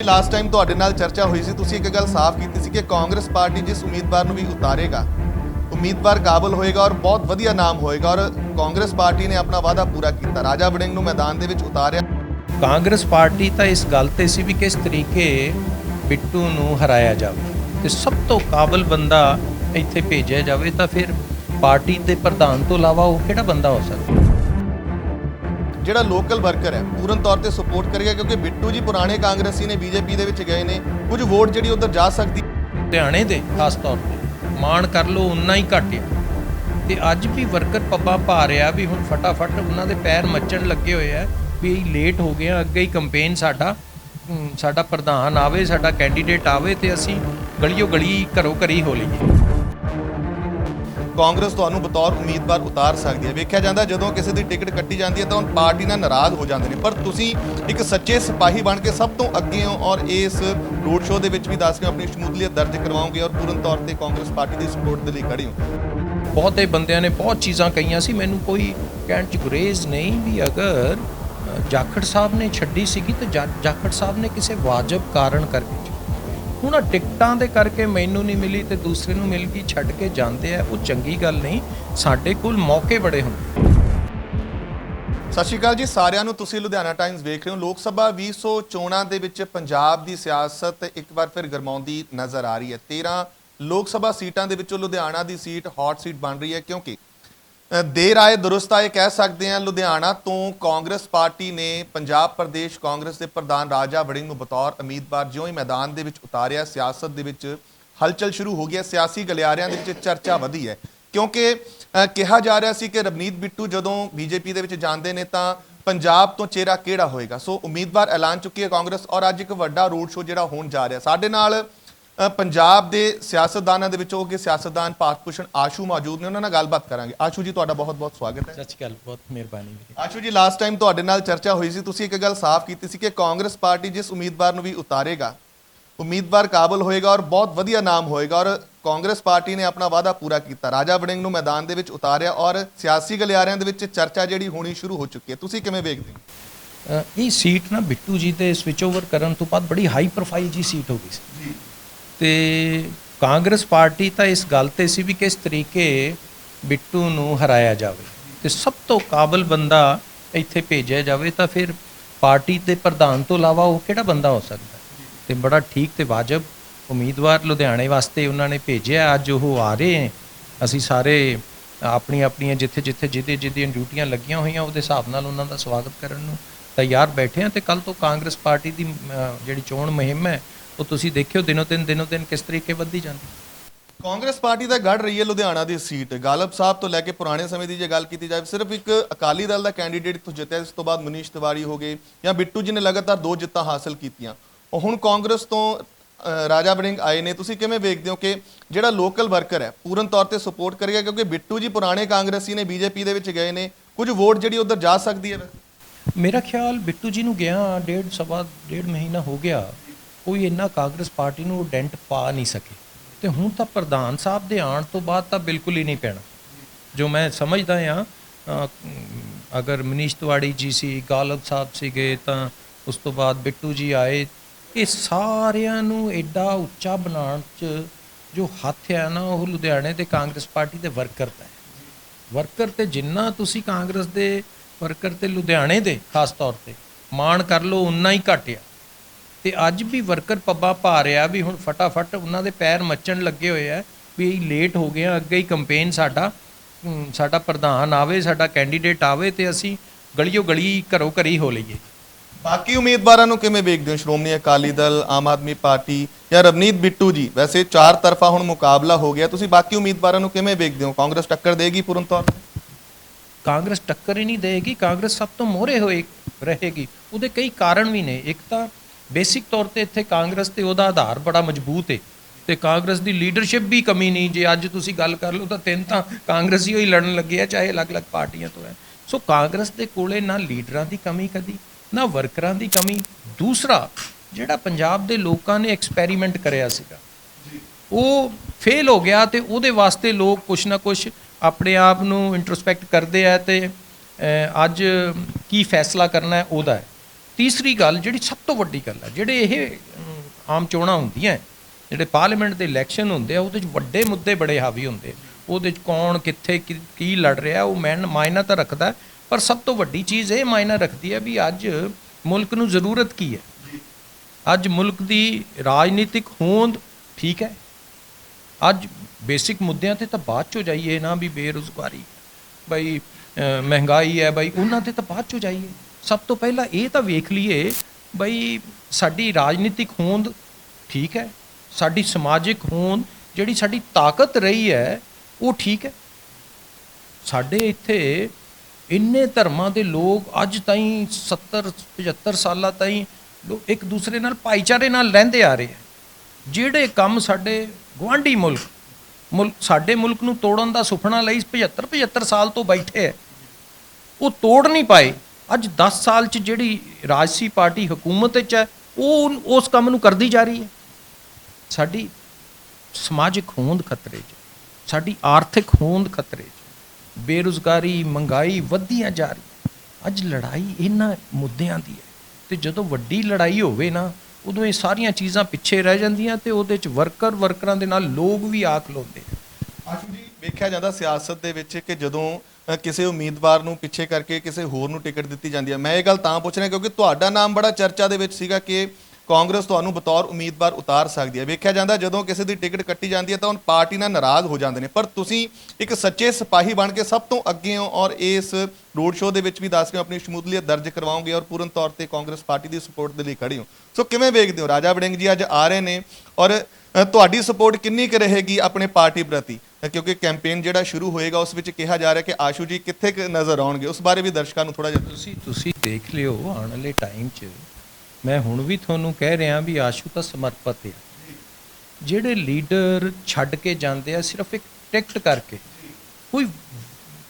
Last time ਤੁਹਾਡੇ ਨਾਲ ਚਰਚਾ ਹੋਈ ਸੀ, ਤੁਸੀਂ ਇੱਕ ਗੱਲ ਸਾਫ਼ ਕੀਤੀ ਸੀ ਕਿ ਕਾਂਗਰਸ ਪਾਰਟੀ ਜਿਸ ਉਮੀਦਵਾਰ ਨੂੰ ਵੀ ਉਤਾਰੇਗਾ, ਉਮੀਦਵਾਰ ਕਾਬਲ ਹੋਏਗਾ ਔਰ ਬਹੁਤ ਵਧੀਆ ਨਾਮ ਹੋਏਗਾ ਔਰ ਕਾਂਗਰਸ ਪਾਰਟੀ ਨੇ ਆਪਣਾ ਵਾਅਦਾ ਪੂਰਾ ਕੀਤਾ। ਰਾਜਾ ਵੜਿੰਗ ਨੂੰ ਮੈਦਾਨ ਦੇ ਵਿੱਚ ਉਤਾਰਿਆ। ਕਾਂਗਰਸ ਪਾਰਟੀ ਤਾਂ ਇਸ ਗੱਲ ਤੇ ਸੀ ਵੀ ਕਿਸ ਤਰੀਕੇ ਬਿੱਟੂ ਨੂੰ ਹਰਾਇਆ ਜਾਵੇ ਤੇ ਸਭ ਤੋਂ ਕਾਬਲ ਬੰਦਾ ਇੱਥੇ ਭੇਜਿਆ ਜਾਵੇ ਤਾਂ ਫਿਰ ਪਾਰਟੀ ਦੇ ਪ੍ਰਧਾਨ ਤੋਂ ਇਲਾਵਾ ਉਹ ਕਿਹੜਾ ਬੰਦਾ ਹੋ ਸਕਦਾ? ਜਿਹੜਾ ਲੋਕਲ ਵਰਕਰ ਹੈ, ਪੂਰਨ ਤੌਰ ਤੇ ਸਪੋਰਟ ਕਰੇਗਾ ਕਿਉਂਕਿ ਬਿੱਟੂ ਜੀ ਪੁਰਾਣੇ ਕਾਂਗਰਸੀ ਨੇ ਬੀਜੇਪੀ ਦੇ ਵਿੱਚ ਗਏ ਨੇ। ਕੁਝ ਵੋਟ ਜਿਹੜੀ ਉਧਰ ਜਾ ਸਕਦੀ ਲੁਧਿਆਣੇ ਦੇ, ਖਾਸ ਤੌਰ ਤੇ। ਮਾਣ ਕਰ ਲੋ ਉਨਾ ਹੀ ਘਟਿਆ ਤੇ ਅੱਜ ਵੀ ਵਰਕਰ ਪੱਬਾਂ ਭਾ ਰਿਹਾ ਵੀ ਹੁਣ ਫਟਾਫਟ ਉਹਨਾਂ ਦੇ ਪੈਰ ਮੱਚਣ ਲੱਗੇ ਹੋਏ ਆ ਵੀ ਲੇਟ ਹੋ ਗਏ ਆ, ਅੱਗੇ ਹੀ ਕੰਪੇਨ ਸਾਡਾ ਸਾਡਾ ਪ੍ਰਧਾਨ ਆਵੇ, ਸਾਡਾ ਕੈਂਡੀਡੇਟ ਆਵੇ ਤੇ ਅਸੀਂ ਗਲੀਓ ਗਲੀ ਘਰੋ ਘਰੀ ਹੋ ਲਈਏ। ਕਾਂਗਰਸ ਤੁਹਾਨੂੰ ਬਤੌਰ ਉਮੀਦਵਾਰ ਉਤਾਰ ਸਕਦੀ ਹੈ। ਵੇਖਿਆ ਜਾਂਦਾ ਜਦੋਂ ਕਿਸੇ ਦੀ ਟਿਕਟ ਕੱਟੀ ਜਾਂਦੀ ਹੈ ਤਾਂ ਉਹ ਪਾਰਟੀ ਨਾਲ ਨਾਰਾਜ਼ ਹੋ ਜਾਂਦੇ ਨੇ। ਪਰ ਤੁਸੀਂ ਇੱਕ ਸੱਚੇ ਸਿਪਾਹੀ ਬਣ ਕੇ ਸਭ ਤੋਂ ਅੱਗੇ ਹੋ ਔਰ ਇਸ ਰੋਡ ਸ਼ੋਅ ਦੇ ਵਿੱਚ ਵੀ ਦੱਸ ਕੇ ਆਪਣੀ ਸ਼ਮੂਲੀਅਤ ਦਰਜ ਕਰਵਾਓਗੇ ਔਰ ਪੂਰਨ ਤੌਰ ਤੇ ਕਾਂਗਰਸ ਪਾਰਟੀ ਦੀ ਸਪੋਰਟ ਦੇ ਲਈ ਖੜੇ ਹੋ। ਬਹੁਤੇ ਬੰਦਿਆਂ ਨੇ ਬਹੁਤ ਚੀਜ਼ਾਂ ਕਹੀਆਂ ਸੀ। ਮੈਨੂੰ ਕੋਈ ਕਹਿਣ ਚ ਗੁਰੇਜ਼ ਨਹੀਂ ਵੀ ਅਗਰ ਜਾਖੜ ਸਾਹਿਬ ਨੇ ਛੱਡੀ ਸੀਗੀ ਤਾਂ ਜਾਖੜ ਸਾਹਿਬ ਨੇ ਕਿਸੇ ਵਾਜਬ ਕਾਰਨ ਕਰਕੇ ਹੁਣ ਆਹ ਟਿਕਟਾਂ ਦੇ ਕਰਕੇ ਮੈਨੂੰ ਨਹੀਂ ਮਿਲੀ ਤੇ ਦੂਸਰੇ ਨੂੰ ਮਿਲ ਗਈ, ਛੱਡ ਕੇ ਜਾਂਦੇ ਆ, ਉਹ ਚੰਗੀ ਗੱਲ ਨਹੀਂ, ਸਾਡੇ ਕੋਲ ਮੌਕੇ ਬੜੇ ਹੁੰਦੇ। ਸਤਿ ਸ਼੍ਰੀ ਅਕਾਲ ਜੀ, ਸਾਰਿਆਂ ਨੂੰ ਤੁਸੀਂ ਲੁਧਿਆਣਾ ਟਾਈਮਜ਼ ਵੇਖ ਰਹੇ ਹੋ। ਲੋਕ ਸਭਾ 2000 ਚੋਣਾਂ ਦੇ ਵਿੱਚ ਪੰਜਾਬ ਦੀ ਸਿਆਸਤ ਇੱਕ ਵਾਰ ਫਿਰ ਗਰਮਾਉਂਦੀ ਨਜ਼ਰ ਆ ਰਹੀ ਹੈ। 13 ਲੋਕ ਸਭਾ ਸੀਟਾਂ ਦੇ ਵਿੱਚੋਂ ਲੁਧਿਆਣਾ ਦੀ ਸੀਟ ਹੌਟ ਸੀਟ ਬਣ ਰਹੀ ਹੈ ਕਿਉਂਕਿ ਦੇਰ ਆਏ ਦਰੁਸਤ ਆਏ ਕਹਿ ਸਕਦੇ ਹਾਂ, ਲੁਧਿਆਣਾ ਤੋਂ ਕਾਂਗਰਸ ਪਾਰਟੀ ਨੇ ਪੰਜਾਬ ਪ੍ਰਦੇਸ਼ ਕਾਂਗਰਸ ਦੇ ਪ੍ਰਧਾਨ ਰਾਜਾ ਵੜਿੰਗ ਨੂੰ ਬਤੌਰ ਉਮੀਦਵਾਰ ਜਿਉਂ ਹੀ ਮੈਦਾਨ ਦੇ ਵਿੱਚ ਉਤਾਰਿਆ, ਸਿਆਸਤ ਦੇ ਵਿੱਚ ਹਲਚਲ ਸ਼ੁਰੂ ਹੋ ਗਿਆ ਸਿਆਸੀ ਗਲਿਆਰਿਆਂ ਦੇ ਵਿੱਚ ਚਰਚਾ ਵਧੀ ਹੈ। ਕਿਉਂਕਿ ਕਿਹਾ ਜਾ ਰਿਹਾ ਸੀ ਕਿ ਰਵਨੀਤ ਬਿੱਟੂ ਜਦੋਂ ਬੀਜੇਪੀ ਦੇ ਵਿੱਚ ਜਾਂਦੇ ਨੇ ਤਾਂ ਪੰਜਾਬ ਤੋਂ ਚਿਹਰਾ ਕਿਹੜਾ ਹੋਏਗਾ? ਸੋ ਉਮੀਦਵਾਰ ਐਲਾਨ ਚੁੱਕੀ ਹੈ ਕਾਂਗਰਸ ਔਰ ਅੱਜ ਇੱਕ ਵੱਡਾ ਰੋਡ ਸ਼ੋਅ ਜਿਹੜਾ ਹੋਣ ਜਾ ਰਿਹਾ। ਸਾਡੇ ਨਾਲ ਪੰਜਾਬ ਦੇ ਸਿਆਸਤਦਾਨਾਂ ਦੇ ਵਿੱਚੋਂ ਕਿ ਸਿਆਸਤਦਾਨ ਭਾਰਤ ਭੂਸ਼ਣ ਆਸ਼ੂ ਮੌਜੂਦ ਨੇ ਉਹਨਾਂ ਨਾਲ ਗੱਲਬਾਤ ਕਰਾਂਗੇ। ਆਸ਼ੂ ਜੀ ਤੁਹਾਡਾ ਬਹੁਤ-ਬਹੁਤ ਸਵਾਗਤ ਹੈ। ਸੱਚ ਗੱਲ ਬਹੁਤ ਮਿਹਰਬਾਨੀ ਆਸ਼ੂ ਜੀ ਲਾਸਟ ਟਾਈਮ ਤੁਹਾਡੇ ਨਾਲ ਚਰਚਾ ਹੋਈ ਸੀ ਤੁਸੀਂ ਇੱਕ ਗੱਲ ਸਾਫ਼ ਕੀਤੀ ਸੀ ਕਿ ਕਾਂਗਰਸ ਪਾਰਟੀ ਜਿਸ ਉਮੀਦਵਾਰ ਨੂੰ ਵੀ ਉਤਾਰੇਗਾ ਉਮੀਦਵਾਰ ਕਾਬਲ ਹੋਏਗਾ ਔਰ ਬਹੁਤ ਵਧੀਆ ਨਾਮ ਹੋਏਗਾ ਔਰ ਕਾਂਗਰਸ ਪਾਰਟੀ ਨੇ ਆਪਣਾ ਵਾਅਦਾ ਪੂਰਾ ਕੀਤਾ। ਰਾਜਾ ਵੜਿੰਗ ਨੂੰ ਮੈਦਾਨ ਦੇ ਵਿੱਚ ਉਤਾਰਿਆ ਔਰ ਸਿਆਸੀ ਗਲਿਆਰਿਆਂ ਦੇ ਵਿੱਚ ਚਰਚਾ ਜਿਹੜੀ ਹੋਣੀ ਸ਼ੁਰੂ ਹੋ ਚੁੱਕੀ ਹੈ। ਤੁਸੀਂ ਕਿਵੇਂ ਵੇਖਦੇ ਹੋ? ਇਹ ਸੀਟ ਨਾ ਬਿੱਟੂ ਜੀ ਦੇ ਸਵਿਚ ਓਵਰ ਕਰਨ ਤੋਂ ਬਾਅਦ ਬੜੀ ਹਾਈ ਪ੍ਰੋਫਾਈਲ ਜੀ ਸੀਟ ਹੋ ਗਈ ਸੀ। ਤੇ ਕਾਂਗਰਸ ਪਾਰਟੀ ਤਾਂ ਇਸ ਗੱਲ ਤੇ ਸੀ ਵੀ ਕਿਸ ਤਰੀਕੇ ਬਿੱਟੂ ਨੂੰ ਹਰਾਇਆ ਜਾਵੇ। ਤੇ ਸਭ ਤੋਂ ਕਾਬਲ ਬੰਦਾ ਇੱਥੇ ਭੇਜਿਆ ਜਾਵੇ ਤਾਂ ਫਿਰ ਪਾਰਟੀ ਦੇ ਪ੍ਰਧਾਨ ਤੋਂ ਇਲਾਵਾ ਉਹ ਕਿਹੜਾ ਬੰਦਾ ਹੋ ਸਕਦਾ? ਤੇ ਬੜਾ ਠੀਕ ਤੇ ਵਾਜਬ ਉਮੀਦਵਾਰ ਲੁਧਿਆਣੇ ਵਾਸਤੇ ਉਹਨਾਂ ਨੇ ਭੇਜਿਆ। ਅੱਜ ਉਹ ਆ ਰਹੇ ਹੈ। ਅਸੀਂ ਸਾਰੇ ਆਪਣੀ ਆਪਣੀਆਂ ਜਿੱਥੇ ਜਿੱਥੇ ਜਿਹਦੇ ਜਿਹਦੀਆਂ ਡਿਊਟੀਆਂ ਲੱਗੀਆਂ ਹੋਈਆਂ ਉਹਦੇ ਹਿਸਾਬ ਨਾਲ ਉਹਨਾਂ ਦਾ ਸਵਾਗਤ ਕਰਨ ਨੂੰ ਤਿਆਰ ਬੈਠੇ ਆ ਤੇ ਕੱਲ ਤੋਂ ਕਾਂਗਰਸ ਪਾਰਟੀ ਦੀ ਜਿਹੜੀ ਚੋਣ ਮੁਹਿੰਮ ਹੈ ਉਹ ਤੁਸੀਂ ਦੇਖਿਓ ਦਿਨੋ ਦਿਨ ਦਿਨੋ ਦਿਨ ਕਿਸ ਤਰੀਕੇ ਵੱਧਦੀ ਜਾਂਦੀ। ਕਾਂਗਰਸ ਪਾਰਟੀ ਦਾ ਗੜ ਰਹੀ ਹੈ ਲੁਧਿਆਣਾ ਦੀ ਸੀਟ। ਗਾਲਬ ਸਾਹਿਬ ਤੋਂ ਲੈ ਕੇ ਪੁਰਾਣੇ ਸਮੇਂ ਦੀ ਜੇ ਗੱਲ ਕੀਤੀ ਜਾਵੇ ਸਿਰਫ ਇੱਕ ਅਕਾਲੀ ਦਲ ਦਾ ਕੈਂਡੀਡੇਟ ਤੋਂ ਜਿੱਤਿਆ ਇਸ ਤੋਂ ਬਾਅਦ ਮਨੀਸ਼ ਤਿਵਾੜੀ ਹੋ ਗਏ ਜਾਂ ਬਿੱਟੂ ਜੀ ਨੇ ਲਗਾਤਾਰ ਦੋ ਜਿੱਤਾਂ ਹਾਸਲ ਕੀਤੀਆਂ। ਉਹ ਹੁਣ ਕਾਂਗਰਸ ਤੋਂ ਰਾਜਾ ਵੜਿੰਗ ਆਏ ਨੇ। ਤੁਸੀਂ ਕਿਵੇਂ ਵੇਖਦੇ ਹੋ ਕਿ ਜਿਹੜਾ ਲੋਕਲ ਵਰਕਰ ਹੈ ਪੂਰਨ ਤੌਰ ਤੇ ਸਪੋਰਟ ਕਰੇਗਾ? ਕਿਉਂਕਿ ਬਿੱਟੂ ਜੀ ਪੁਰਾਣੇ ਕਾਂਗਰਸੀ ਨੇ ਬੀਜੇਪੀ ਦੇ ਵਿੱਚ ਗਏ ਨੇ। ਕੁਝ ਵੋਟ ਜਿਹੜੀ ਉਧਰ ਜਾ ਸਕਦੀ ਹੈ ਮੇਰਾ ਖਿਆਲ ਬਿੱਟੂ ਜੀ ਨੂੰ ਗਿਆ ਡੇਢ ਸਵਾ ਡੇਢ ਮਹੀਨਾ ਹੋ ਗਿਆ। ਕੋਈ ਇੰਨਾ ਕਾਂਗਰਸ ਪਾਰਟੀ ਨੂੰ ਡੈਂਟ ਪਾ ਨਹੀਂ ਸਕੇ। ਤੇ ਹੁਣ ਤਾਂ ਪ੍ਰਧਾਨ ਸਾਹਿਬ ਦੇ ਆਉਣ ਤੋਂ ਬਾਅਦ ਤਾਂ ਬਿਲਕੁਲ ਹੀ ਨਹੀਂ ਪੈਣਾ। ਜੋ ਮੈਂ ਸਮਝਦਾ ਆ ਅਗਰ ਮਨੀਸ਼ ਤਿਵਾੜੀ ਜੀ ਸੀ, ਗਾਲਬ ਸਾਹਿਬ ਸੀਗੇ, ਤਾਂ ਉਸ ਤੋਂ ਬਾਅਦ ਬਿੱਟੂ ਜੀ ਆਏ, ਇਹ ਸਾਰਿਆਂ ਨੂੰ ਐਡਾ ਉੱਚਾ ਬਣਾਉਣ 'ਚ ਜੋ ਹੱਥ ਆ ਨਾ, ਉਹ ਲੁਧਿਆਣੇ ਦੇ ਕਾਂਗਰਸ ਪਾਰਟੀ ਦੇ ਵਰਕਰ ਦਾ ਹੈ। ਵਰਕਰ ਤੇ ਜਿੰਨਾ ਤੁਸੀਂ ਕਾਂਗਰਸ ਦੇ ਵਰਕਰ ਤੇ ਲੁਧਿਆਣੇ ਦੇ, ਖਾਸ ਤੌਰ ਤੇ, ਮਾਣ ਕਰ ਲੋ ਉਨਾ ਹੀ ਘਟਿਆ ਤੇ ਅੱਜ ਵੀ ਵਰਕਰ ਪੱਬਾ ਪਾ ਰਿਹਾ ਵੀ ਹੁਣ ਫਟਾਫਟ ਉਹਨਾਂ ਦੇ ਪੈਰ ਮੱਚਣ ਲੱਗੇ ਹੋਏ ਆ ਵੀ ਲੇਟ ਹੋ ਗਏ ਆ ਅੱਗੇ ਹੀ ਕੰਪੇਨ ਸਾਡਾ ਸਾਡਾ ਪ੍ਰਧਾਨ ਆਵੇ ਸਾਡਾ ਕੈਂਡੀਡੇਟ ਆਵੇ ਤੇ ਅਸੀਂ ਗਲੀਓ ਗਲੀ ਘਰੋ ਘਰੀ ਹੋ ਲਈਏ। ਬਾਕੀ ਉਮੀਦਵਾਰਾਂ ਨੂੰ ਕਿਵੇਂ ਵੇਖਦੇ ਹੋ? ਸ਼੍ਰੋਮਣੀ ਅਕਾਲੀ ਦਲ ਆਮ ਆਦਮੀ ਪਾਰਟੀ ਜਾਂ ਰਵਨੀਤ ਬਿੱਟੂ ਜੀ? ਵੈਸੇ ਚਾਰ ਤਰਫਾ ਹੁਣ ਮੁਕਾਬਲਾ ਹੋ ਗਿਆ ਤੁਸੀਂ ਬਾਕੀ ਉਮੀਦਵਾਰਾਂ ਨੂੰ ਕਿਵੇਂ ਵੇਖਦੇ ਹੋ? ਕਾਂਗਰਸ ਟੱਕਰ ਦੇਗੀ ਪੂਰਨ ਤੌਰ ਤੇ? ਕਾਂਗਰਸ ਟੱਕਰ ਹੀ ਨਹੀਂ ਦੇਗੀ ਕਾਂਗਰਸ ਸਭ ਤੋਂ ਮੋਹਰੇ ਹੋਏ ਰਹੇਗੀ। ਉਹਦੇ ਕਈ ਕਾਰਨ ਵੀ ਨੇ। ਇੱਕ ਤਾਂ ਬੇਸਿਕ ਤੌਰ ਤੇ ਇੱਥੇ ਕਾਂਗਰਸ ਤੇ ਉਹਦਾ ਆਧਾਰ ਬੜਾ ਮਜ਼ਬੂਤ ਹੈ ਤੇ ਕਾਂਗਰਸ ਦੀ ਲੀਡਰਸ਼ਿਪ ਵੀ ਕਮੀ ਨਹੀਂ, ਜੇ ਅੱਜ ਤੁਸੀਂ ਗੱਲ ਕਰ ਲਓ ਤਾਂ ਤਿੰਨ ਤਾਂ ਕਾਂਗਰਸੀ ਹੋਈ ਲੜਨ ਲੱਗੇ ਆ, ਚਾਹੇ ਅਲੱਗ-ਅਲੱਗ ਪਾਰਟੀਆਂ ਤੋਂ ਹੈ। ਸੋ ਕਾਂਗਰਸ ਦੇ ਕੋਲੇ ਨਾ ਲੀਡਰਾਂ ਦੀ ਕਮੀ ਕਦੀ, ਨਾ ਵਰਕਰਾਂ ਦੀ ਕਮੀ। ਦੂਸਰਾ, ਜਿਹੜਾ ਪੰਜਾਬ ਦੇ ਲੋਕਾਂ ਨੇ ਐਕਸਪੈਰੀਮੈਂਟ ਕਰਿਆ ਸੀਗਾ, ਉਹ ਫੇਲ ਹੋ ਗਿਆ ਤੇ ਉਹਦੇ ਵਾਸਤੇ ਲੋਕ ਕੁਛ ਨਾ ਕੁਛ ਆਪਣੇ ਆਪ ਨੂੰ ਇੰਟਰਸਪੈਕਟ ਕਰਦੇ ਆ ਤੇ ਅੱਜ ਕੀ ਫੈਸਲਾ ਕਰਨਾ ਹੈ ਉਹਦਾ ਹੈ। ਤੀਸਰੀ ਗੱਲ ਜਿਹੜੀ ਸਭ ਤੋਂ ਵੱਡੀ ਗੱਲ ਹੈ ਜਿਹੜੇ ਇਹ ਆਮ ਚੋਣਾਂ ਹੁੰਦੀਆਂ, ਜਿਹੜੇ ਪਾਰਲੀਮੈਂਟ ਦੇ ਇਲੈਕਸ਼ਨ ਹੁੰਦੇ ਆ, ਉਹਦੇ 'ਚ ਵੱਡੇ ਮੁੱਦੇ ਬੜੇ ਹਾਵੀ ਹੁੰਦੇ ਉਹਦੇ 'ਚ ਕੌਣ ਕਿੱਥੇ ਕੀ- ਕੀ ਲੜ ਰਿਹਾ, ਉਹ ਮੈਨ ਮਾਇਨਾ ਤਾਂ ਰੱਖਦਾ, ਪਰ ਸਭ ਤੋਂ ਵੱਡੀ ਚੀਜ਼ ਇਹ ਮਾਇਨਾ ਰੱਖਦੀ ਹੈ ਵੀ ਅੱਜ ਮੁਲਕ ਨੂੰ ਜ਼ਰੂਰਤ ਕੀ ਹੈ ਅੱਜ ਮੁਲਕ ਦੀ ਰਾਜਨੀਤਿਕ ਹੋਂਦ ਠੀਕ ਹੈ। ਅੱਜ ਬੇਸਿਕ ਮੁੱਦਿਆਂ ਤੇ ਤਾਂ ਬਾਅਦ ਚੋਂ ਜਾਈਏ ਨਾ ਵੀ ਬੇਰੁਜ਼ਗਾਰੀ, ਬਈ ਮਹਿੰਗਾਈ ਹੈ, ਬਈ, ਉਹਨਾਂ ਤੇ ਤਾਂ ਬਾਅਦ ਚੋਂ ਜਾਈਏ। ਸਭ ਤੋਂ ਪਹਿਲਾਂ ਇਹ ਤਾਂ ਵੇਖ ਲਈਏ ਬਈ ਸਾਡੀ ਰਾਜਨੀਤਿਕ ਹੋਂਦ ਠੀਕ ਹੈ, ਸਾਡੀ ਸਮਾਜਿਕ ਹੋਂਦ ਜਿਹੜੀ ਸਾਡੀ ਤਾਕਤ ਰਹੀ ਹੈ, ਉਹ ਠੀਕ ਹੈ। ਸਾਡੇ ਇੱਥੇ ਇੰਨੇ ਧਰਮਾਂ ਦੇ ਲੋਕ ਅੱਜ ਤਾਈਂ 70 75 ਸਾਲਾਂ ਤਾਈਂ ਲੋਕ ਇੱਕ ਦੂਸਰੇ ਨਾਲ ਭਾਈਚਾਰੇ ਨਾਲ ਰਹਿੰਦੇ ਆ ਰਹੇ ਆ ਜਿਹੜੇ ਕੰਮ ਸਾਡੇ ਗੁਆਂਢੀ ਮੁਲਕ ਮੁਲਕ ਸਾਡੇ ਮੁਲਕ ਨੂੰ ਤੋੜਨ ਦਾ ਸੁਪਨਾ ਲਈ 75 75 ਸਾਲ ਤੋਂ ਬੈਠੇ ਹੈ, ਉਹ ਤੋੜ ਨਹੀਂ ਪਾਏ। ਅੱਜ 10 ਸਾਲ ਚ ਜਿਹੜੀ ਰਾਜਸੀ ਪਾਰਟੀ ਹਕੂਮਤ 'ਚ ਹੈ, ਉਹ ਉਸ ਕੰਮ ਨੂੰ ਕਰਦੀ ਜਾ ਰਹੀ ਹੈ। ਸਾਡੀ ਸਮਾਜਿਕ ਹੋਂਦ ਖਤਰੇ 'ਚ, ਸਾਡੀ ਆਰਥਿਕ ਹੋਂਦ ਖਤਰੇ 'ਚ, ਬੇਰੁਜ਼ਗਾਰੀ, ਮਹਿੰਗਾਈ ਵੱਧਦੀਆਂ ਜਾ ਰਹੀ ਅੱਜ ਲੜਾਈ ਇਹਨਾਂ ਮੁੱਦਿਆਂ ਦੀ ਹੈ ਤੇ ਜਦੋਂ ਵੱਡੀ ਲੜਾਈ ਹੋਵੇ ਨਾ, ਉਦੋਂ ਇਹ ਸਾਰੀਆਂ ਚੀਜ਼ਾਂ ਪਿੱਛੇ ਰਹਿ ਜਾਂਦੀਆਂ ਤੇ ਉਹਦੇ 'ਚ ਵਰਕਰ ਵਰਕਰਾਂ ਦੇ ਨਾਲ ਲੋਕ ਵੀ ਆਖ ਲਾਉਂਦੇ ਆ। ਆਸ਼ੂ ਜੀ, ਵੇਖਿਆ ਜਾਂਦਾ ਸਿਆਸਤ ਦੇ ਵਿੱਚ ਕਿ ਜਦੋਂ ਕਿਸੇ ਉਮੀਦਵਾਰ ਨੂੰ ਪਿੱਛੇ ਕਰਕੇ ਕਿਸੇ ਹੋਰ ਨੂੰ ਟਿਕਟ ਦਿੱਤੀ ਜਾਂਦੀ ਹੈ ਮੈਂ ਇਹ ਗੱਲ ਤਾਂ ਪੁੱਛ ਰਿਹਾ ਕਿਉਂਕਿ ਤੁਹਾਡਾ ਨਾਮ ਬੜਾ ਚਰਚਾ ਦੇ ਵਿੱਚ ਸੀਗਾ ਕਿ ਕਾਂਗਰਸ ਤੁਹਾਨੂੰ ਬਤੌਰ ਉਮੀਦਵਾਰ ਉਤਾਰ ਸਕਦੀ ਹੈ। ਵੇਖਿਆ ਜਾਂਦਾ ਜਦੋਂ ਕਿਸੇ ਦੀ ਟਿਕਟ ਕੱਟੀ ਜਾਂਦੀ ਹੈ ਤਾਂ ਉਹ ਪਾਰਟੀ ਨਾਲ ਨਾਰਾਜ਼ ਹੋ ਜਾਂਦੇ ਨੇ। ਪਰ ਤੁਸੀਂ ਇੱਕ ਸੱਚੇ ਸਿਪਾਹੀ ਬਣ ਕੇ ਸਭ ਤੋਂ ਅੱਗੇ ਹੋ ਔਰ ਇਸ ਰੋਡ ਸ਼ੋਅ ਦੇ ਵਿੱਚ ਵੀ ਦੱਸ ਕੇ ਆਪਣੀ ਸ਼ਮੂਲੀਅਤ ਦਰਜ ਕਰਵਾਓਗੇ ਔਰ ਪੂਰਨ ਤੌਰ ਤੇ ਕਾਂਗਰਸ ਪਾਰਟੀ ਦੀ ਸਪੋਰਟ ਦੇ ਲਈ ਖੜੇ ਹੋ। ਸੋ ਕਿਵੇਂ ਵੇਖਦੇ ਹੋ? ਰਾਜਾ ਵੜਿੰਗ ਜੀ ਅੱਜ ਆ ਰਹੇ ਨੇ ਔਰ ਤੁਹਾਡੀ ਸਪੋਰਟ ਕਿੰਨੀ ਕੁ ਰਹੇਗੀ ਆਪਣੇ ਪਾਰਟੀ ਪ੍ਰਤੀ? ਕਿਉਂਕਿ ਕੈਂਪੇਨ ਜਿਹੜਾ ਸ਼ੁਰੂ ਹੋਏਗਾ, ਉਸ ਵਿੱਚ ਕਿਹਾ ਜਾ ਰਿਹਾ ਕਿ ਆਸ਼ੂ ਜੀ ਕਿੱਥੇ ਕੁ ਨਜ਼ਰ ਆਉਣਗੇ? ਉਸ ਬਾਰੇ ਵੀ ਦਰਸ਼ਕਾਂ ਨੂੰ ਥੋੜਾ ਜਿਹਾ ਤੁਸੀਂ ਤੁਸੀਂ ਦੇਖ ਲਿਓ, ਆਉਣ ਵਾਲੇ ਟਾਈਮ 'ਚ ਮੈਂ ਹੁਣ ਵੀ ਤੁਹਾਨੂੰ ਕਹਿ ਰਿਹਾ ਵੀ ਆਸ਼ੂ ਤਾਂ ਸਮਰਪਿਤ ਹੈ ਜਿਹੜੇ ਲੀਡਰ ਛੱਡ ਕੇ ਜਾਂਦੇ ਆ, ਸਿਰਫ ਇੱਕ ਟਿਕਟ ਕਰਕੇ। ਕੋਈ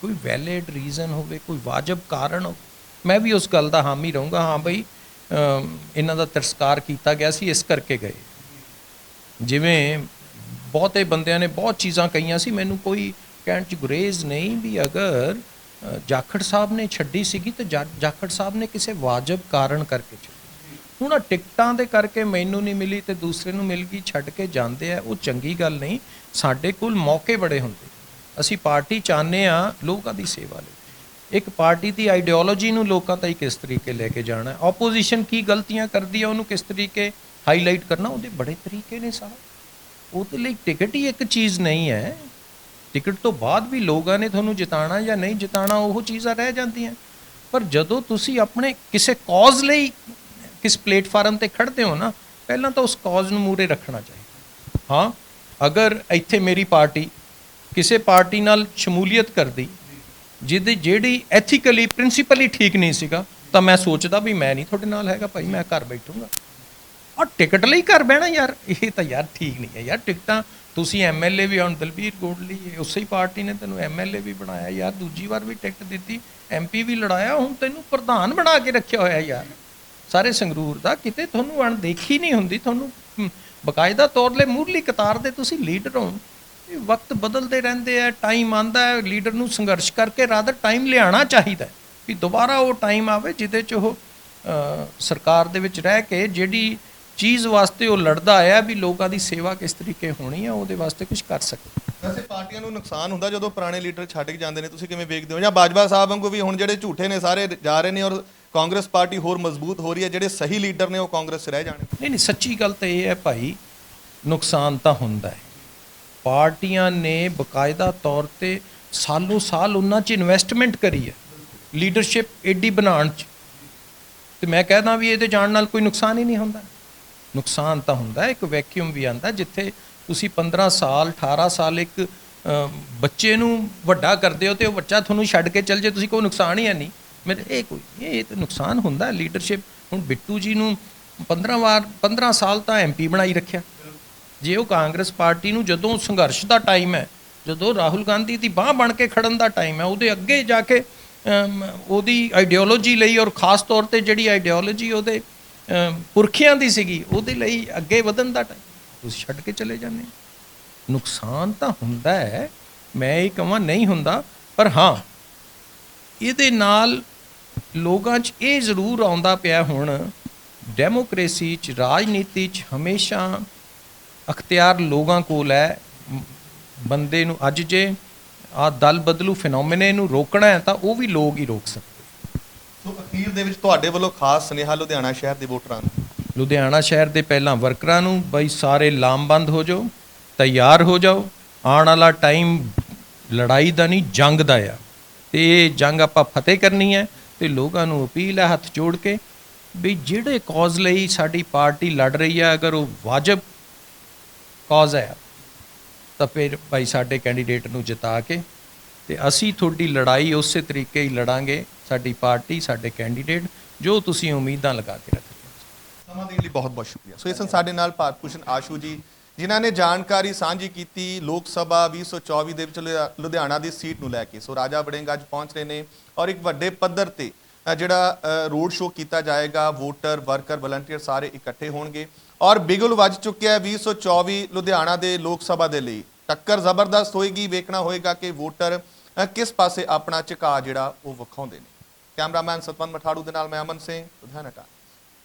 ਕੋਈ ਵੈਲਿਡ ਰੀਜ਼ਨ ਹੋਵੇ, ਕੋਈ ਵਾਜਬ ਕਾਰਨ ਹੋ ਮੈਂ ਵੀ ਉਸ ਗੱਲ ਦਾ ਹਾਮੀ ਰਹੂੰਗਾ, ਹਾਂ ਬਈ ਇਹਨਾਂ ਦਾ ਤਿਰਸਕਾਰ ਕੀਤਾ ਗਿਆ ਸੀ, ਇਸ ਕਰਕੇ ਗਏ। ਜਿਵੇਂ ਬਹੁਤੇ ਬੰਦਿਆਂ ਨੇ ਬਹੁਤ ਚੀਜ਼ਾਂ ਕਹੀਆਂ ਸੀ, ਮੈਨੂੰ ਕੋਈ ਕਹਿਣ ਚ ਗੁਰੇਜ਼ ਨਹੀਂ ਵੀ ਅਗਰ ਜਾਖੜ ਸਾਹਿਬ ਨੇ ਛੱਡੀ ਸੀਗੀ ਤੇ ਜਾਖੜ ਸਾਹਿਬ ਨੇ ਕਿਸੇ ਵਾਜਬ ਕਾਰਨ ਕਰਕੇ ਛੱਡੀ। ਹੁਣ ਟਿਕਟਾਂ ਦੇ ਕਰਕੇ ਮੈਨੂੰ ਨਹੀਂ ਮਿਲੀ ਤੇ ਦੂਸਰੇ ਨੂੰ ਮਿਲ ਗਈ, ਛੱਡ ਕੇ ਜਾਂਦੇ ਆ, ਉਹ ਚੰਗੀ ਗੱਲ ਨਹੀਂ। ਸਾਡੇ ਕੋਲ ਮੌਕੇ ਬੜੇ ਹੁੰਦੇ। ਅਸੀਂ ਪਾਰਟੀ ਚਾਹੁੰਦੇ ਆ ਲੋਕਾਂ ਦੀ ਸੇਵਾ ਲਈ। ਇੱਕ ਪਾਰਟੀ ਦੀ ਆਈਡੀਓਲੋਜੀ ਨੂੰ ਲੋਕਾਂ ਤਾਈਂ ਕਿਸ ਤਰੀਕੇ ਲੈ ਕੇ ਜਾਣਾ। ਹੈ ਆਪੋਜੀਸ਼ਨ ਕੀ ਗਲਤੀਆਂ ਕਰਦੀ ਹੈ ਉਹਨੂੰ ਕਿਸ ਤਰੀਕੇ ਹਾਈਲਾਈਟ ਕਰਨਾ, ਉਹਦੇ ਬੜੇ ਤਰੀਕੇ ਨੇ ਸਾਹਿਬ ਉਹਦੇ ਲਈ ਟਿਕਟ ਹੀ ਇੱਕ ਚੀਜ਼ ਨਹੀਂ ਹੈ। ਟਿਕਟ ਤੋਂ ਬਾਅਦ ਵੀ ਲੋਕਾਂ ਨੇ ਤੁਹਾਨੂੰ ਜਿਤਾਣਾ ਜਾਂ ਨਹੀਂ ਜਿਤਾਣਾ ਉਹ ਚੀਜ਼ਾਂ ਰਹਿ ਜਾਂਦੀਆਂ। ਪਰ ਜਦੋਂ ਤੁਸੀਂ ਆਪਣੇ ਕਿਸੇ ਕਾਜ਼ ਲਈ ਕਿਸ ਪਲੇਟਫਾਰਮ ਤੇ ਖੜਦੇ ਹੋ ਨਾ, ਪਹਿਲਾਂ ਤਾਂ ਉਸ ਕਾਜ਼ ਨੂੰ ਮੂਰੇ ਰੱਖਣਾ ਚਾਹੀਦਾ। ਹਾਂ, ਅਗਰ ਇੱਥੇ ਮੇਰੀ ਪਾਰਟੀ ਕਿਸੇ ਪਾਰਟੀ ਨਾਲ ਸ਼ਮੂਲੀਅਤ ਕਰਦੀ, ਜਿਹਦੀ ਜਿਹੜੀ ਐਥੀਕਲੀ ਪ੍ਰਿੰਸੀਪਲੀ ਠੀਕ ਨਹੀਂ ਸੀਗਾ, ਤਾਂ ਮੈਂ ਸੋਚਦਾ ਵੀ ਮੈਂ ਨਹੀਂ ਤੁਹਾਡੇ ਨਾਲ ਹੈਗਾ ਭਾਈ, ਮੈਂ ਘਰ ਬੈਠੂੰਗਾ। ਔਰ ਟਿਕਟ ਲਈ ਘਰ ਬਹਿਣਾ ਯਾਰ। ਇਹ ਤਾਂ ਯਾਰ ਠੀਕ ਨਹੀਂ ਹੈ ਯਾਰ। ਟਿਕਟਾਂ ਤੁਸੀਂ ਐਮਐਲਏ ਵੀ ਹੁਣ ਦਲਬੀਰ ਗੋਡਲੀ ਹੈ ਉਸੇ ਹੀ ਪਾਰਟੀ ਨੇ ਤੈਨੂੰ ਐਮਐਲਏ ਵੀ ਬਣਾਇਆ ਯਾਰ। ਦੂਜੀ ਵਾਰ ਵੀ ਟਿਕਟ ਦਿੱਤੀ। ਐਮਪੀ ਵੀ ਲੜਾਇਆ। ਹੁਣ ਤੈਨੂੰ ਪ੍ਰਧਾਨ ਬਣਾ ਕੇ ਰੱਖਿਆ ਹੋਇਆ ਯਾਰ। ਸਾਰੇ ਸੰਗਰੂਰ ਦਾ ਕਿਤੇ ਤੁਹਾਨੂੰ ਅਣਦੇਖੀ ਨਹੀਂ ਹੁੰਦੀ। ਤੁਹਾਨੂੰ ਹਮ, ਬਕਾਇਦਾ ਤੌਰ 'ਤੇ ਮੂਰਲੀ ਕਤਾਰ ਦੇ ਤੁਸੀਂ ਲੀਡਰ ਹੋ। ਇਹ ਵਕਤ ਬਦਲਦੇ ਰਹਿੰਦੇ ਆ ਟਾਈਮ ਆਂਦਾ ਹੈ। ਲੀਡਰ ਨੂੰ ਸੰਘਰਸ਼ ਕਰਕੇ ਰਾਦਰ ਟਾਈਮ ਲਿਆਉਣਾ ਚਾਹੀਦਾ ਵੀ ਦੁਬਾਰਾ ਉਹ ਟਾਈਮ ਆਵੇ ਜਿਹਦੇ 'ਚ ਉਹ ਸਰਕਾਰ ਦੇ ਵਿੱਚ ਰਹਿ ਕੇ ਜਿਹੜੀ ਚੀਜ਼ ਵਾਸਤੇ ਉਹ ਲੜਦਾ ਆਇਆ ਵੀ ਲੋਕਾਂ ਦੀ ਸੇਵਾ ਕਿਸ ਤਰੀਕੇ ਹੋਣੀ ਆ ਉਹਦੇ ਵਾਸਤੇ ਕੁਝ ਕਰ ਸਕੇ। ਵੈਸੇ ਪਾਰਟੀਆਂ ਨੂੰ ਨੁਕਸਾਨ ਹੁੰਦਾ ਜਦੋਂ ਪੁਰਾਣੇ ਲੀਡਰ ਛੱਡ ਕੇ ਜਾਂਦੇ ਨੇ ਤੁਸੀਂ ਕਿਵੇਂ ਵੇਖਦੇ ਹੋ? ਜਾਂ ਬਾਜਵਾ ਸਾਹਿਬ ਵਾਂਗੂ ਵੀ ਹੁਣ ਜਿਹੜੇ ਝੂਠੇ ਨੇ ਸਾਰੇ ਜਾ ਰਹੇ ਨੇ ਔਰ ਕਾਂਗਰਸ ਪਾਰਟੀ ਹੋਰ ਮਜ਼ਬੂਤ ਹੋ ਰਹੀ ਹੈ ਜਿਹੜੇ ਸਹੀ ਲੀਡਰ ਨੇ ਉਹ ਕਾਂਗਰਸ 'ਚ ਰਹਿ ਜਾਣਗੇ ਨਹੀਂ ਨਹੀਂ ਸੱਚੀ ਗੱਲ ਤਾਂ ਇਹ ਹੈ ਭਾਈ ਨੁਕਸਾਨ ਤਾਂ ਹੁੰਦਾ ਹੈ। ਪਾਰਟੀਆਂ ਨੇ ਬਕਾਇਦਾ ਤੌਰ ਤੇ ਸਾਲੋ ਸਾਲ ਉਹਨਾਂ 'ਚ ਇਨਵੈਸਟਮੈਂਟ ਕਰੀ ਹੈ ਲੀਡਰਸ਼ਿਪ ਏਡੀ ਬਣਾਉਣ 'ਚ। ਤੇ ਮੈਂ ਕਹਿੰਦਾ ਵੀ ਇਹਦੇ ਜਾਣ ਨਾਲ ਕੋਈ ਨੁਕਸਾਨ ਹੀ ਨਹੀਂ ਹੁੰਦਾ। ਨੁਕਸਾਨ ਤਾਂ ਹੁੰਦਾ ਇੱਕ ਵੈਕਿਊਮ ਵੀ ਆਂਦਾ ਜਿੱਥੇ ਤੁਸੀਂ 15 ਸਾਲ 18 ਸਾਲ ਇੱਕ ਬੱਚੇ ਨੂੰ ਵੱਡਾ ਕਰਦੇ ਹੋ ਤੇ ਉਹ ਬੱਚਾ ਤੁਹਾਨੂੰ ਛੱਡ ਕੇ ਚੱਲ ਜੇ, ਤੁਸੀਂ ਕੋਈ ਨੁਕਸਾਨ ਹੀ ਹੈ ਨਹੀਂ। ਮੇਰੇ, ਇਹ ਕੋਈ, ਇਹ ਤਾਂ ਨੁਕਸਾਨ ਹੁੰਦਾ ਲੀਡਰਸ਼ਿਪ ਹੁਣ ਬਿੱਟੂ ਜੀ ਨੂੰ 15 ਵਾਰ 15 ਸਾਲ ਤਾਂ ਐਮਪੀ ਬਣਾਈ ਰੱਖਿਆ। ਜੇ ਉਹ ਕਾਂਗਰਸ ਪਾਰਟੀ ਨੂੰ ਜਦੋਂ ਸੰਘਰਸ਼ ਦਾ ਟਾਈਮ ਹੈ, ਜਦੋਂ ਰਾਹੁਲ ਗਾਂਧੀ ਦੀ ਬਾਹ ਬਣ ਕੇ ਖੜਨ ਦਾ ਟਾਈਮ ਹੈ, ਉਹਦੇ ਅੱਗੇ ਜਾ ਕੇ ਉਹਦੀ ਆਈਡੀਓਲੋਜੀ ਲਈ ਔਰ ਖਾਸ ਤੌਰ ਤੇ ਜਿਹੜੀ ਆਈਡੀਓਲੋਜੀ ਉਹਦੇ ਪੁਰਖਿਆਂ ਦੀ ਸੀਗੀ, ਉਹਦੇ ਲਈ ਅੱਗੇ ਵਧਣ ਦਾ ਟਾਈਮ ਤੁਸੀਂ ਛੱਡ ਕੇ ਚਲੇ ਜਾਂਦੇ ਨੁਕਸਾਨ ਤਾਂ ਹੁੰਦਾ ਹੈ, ਮੈਂ ਇਹ ਕਹਾਂ ਨਹੀਂ ਹੁੰਦਾ, ਪਰ ਹਾਂ, ਇਹਦੇ ਨਾਲ ਲੋਕਾਂ 'ਚ ਇਹ ਜ਼ਰੂਰ ਆਉਂਦਾ ਪਿਆ ਹੁਣ ਡੈਮੋਕ੍ਰੇਸੀ ਚ, ਰਾਜਨੀਤੀ ਚ ਹਮੇਸ਼ਾ ਅਖਤਿਆਰ ਲੋਕਾਂ ਕੋਲ ਹੈ। ਬੰਦੇ ਨੂੰ ਅੱਜ ਜੇ ਆ ਦਲ ਬਦਲੂ ਫਿਨੋਮੇਨੇ ਨੂੰ ਰੋਕਣਾ ਹੈ, ਤਾਂ ਉਹ ਵੀ ਲੋਕ ਹੀ ਰੋਕ ਸਕਦੇ। ਸੋ ਅਖੀਰ ਦੇ ਵਿੱਚ ਤੁਹਾਡੇ ਵੱਲੋਂ ਖਾਸ ਸੁਨੇਹਾ ਲੁਧਿਆਣਾ ਸ਼ਹਿਰ ਦੇ ਵੋਟਰਾਂ ਨੂੰ। ਲੁਧਿਆਣਾ ਸ਼ਹਿਰ ਦੇ ਪਹਿਲਾਂ ਵਰਕਰਾਂ ਨੂੰ, ਬਈ ਸਾਰੇ ਲਾਮਬੰਦ ਹੋ ਜਾਓ, ਤਿਆਰ ਹੋ ਜਾਓ, ਆਉਣ ਵਾਲਾ ਟਾਈਮ ਲੜਾਈ ਦਾ ਨਹੀਂ, ਜੰਗ ਦਾ ਆ। ਤੇ ਇਹ ਜੰਗ ਆਪਾਂ ਫਤਿਹ ਕਰਨੀ ਹੈ ਤੇ ਲੋਕਾਂ ਨੂੰ ਅਪੀਲ ਹੈ ਹੱਥ ਜੋੜ ਕੇ ਵੀ ਜਿਹੜੇ ਕੌਜ਼ ਲਈ ਸਾਡੀ ਪਾਰਟੀ ਲੜ ਰਹੀ ਹੈ, ਅਗਰ ਉਹ ਵਾਜਬ ਕੌਜ਼ ਹੈ, ਤਾਂ ਫਿਰ ਭਾਈ ਸਾਡੇ ਕੈਂਡੀਡੇਟ ਨੂੰ ਜਿਤਾ ਕੇ ਤੇ ਅਸੀਂ ਤੁਹਾਡੀ ਲੜਾਈ ਉਸੇ ਤਰੀਕੇ ਹੀ ਲੜਾਂਗੇ। ਸਾਡੀ ਪਾਰਟੀ, ਸਾਡੇ ਕੈਂਡੀਡੇਟ, ਜੋ ਤੁਸੀਂ ਉਮੀਦਾਂ ਲਗਾ ਕੇ ਰੱਖਦੇ ਹੋ। ਸਮਾਂ ਦੇਣ ਲਈ ਬਹੁਤ ਬਹੁਤ ਸ਼ੁਕਰੀਆ। ਸੋ ਇਸ ਸਾਡੇ ਨਾਲ ਭਾਰਤ ਭੂਸ਼ਣ ਆਸ਼ੂ ਜੀ, ਜਿਨ੍ਹਾਂ ਨੇ ਜਾਣਕਾਰੀ ਸਾਂਝੀ ਕੀਤੀ ਲੋਕ ਸਭਾ 2024 ਦੇ ਵਿੱਚ ਲੁਧਿਆ- ਲੁਧਿਆਣਾ ਦੀ ਸੀਟ ਨੂੰ ਲੈ ਕੇ। ਸੋ ਰਾਜਾ ਵੜਿੰਗ ਅੱਜ ਪਹੁੰਚ ਰਹੇ ਨੇ ਔਰ ਇੱਕ ਵੱਡੇ ਪੱਧਰ ਤੇ ਜਿਹੜਾ ਰੋਡ ਸ਼ੋਅ ਕੀਤਾ ਜਾਏਗਾ, ਵੋਟਰ, ਵਰਕਰ, ਵਲੰਟੀਅਰ ਸਾਰੇ ਇਕੱਠੇ ਹੋਣਗੇ। ਔਰ ਬਿਗਲ ਵੱਜ ਚੁੱਕਿਆ ਹੈ 2024 ਲੁਧਿਆਣਾ ਦੇ ਲੋਕ ਸਭਾ ਦੇ ਲਈ। ਟੱਕਰ ਜ਼ਬਰਦਸਤ ਹੋਏਗੀ, ਵੇਖਣਾ ਹੋਏਗਾ ਕਿ ਵੋਟਰ ਕਿਸ ਪਾਸੇ ਆਪਣਾ ਝੁਕਾਅ ਜਿਹੜਾ ਉਹ ਵਿਖਾਉਂਦੇ ਨੇ। ਕੈਮਰਾਮੈਨ ਸਤਵੰਤ ਮਠਾੜੂ ਦੇ ਨਾਲ ਮੈਂ ਅਮਨ ਸਿੰਘ ਲੁਧਿਆਣਾ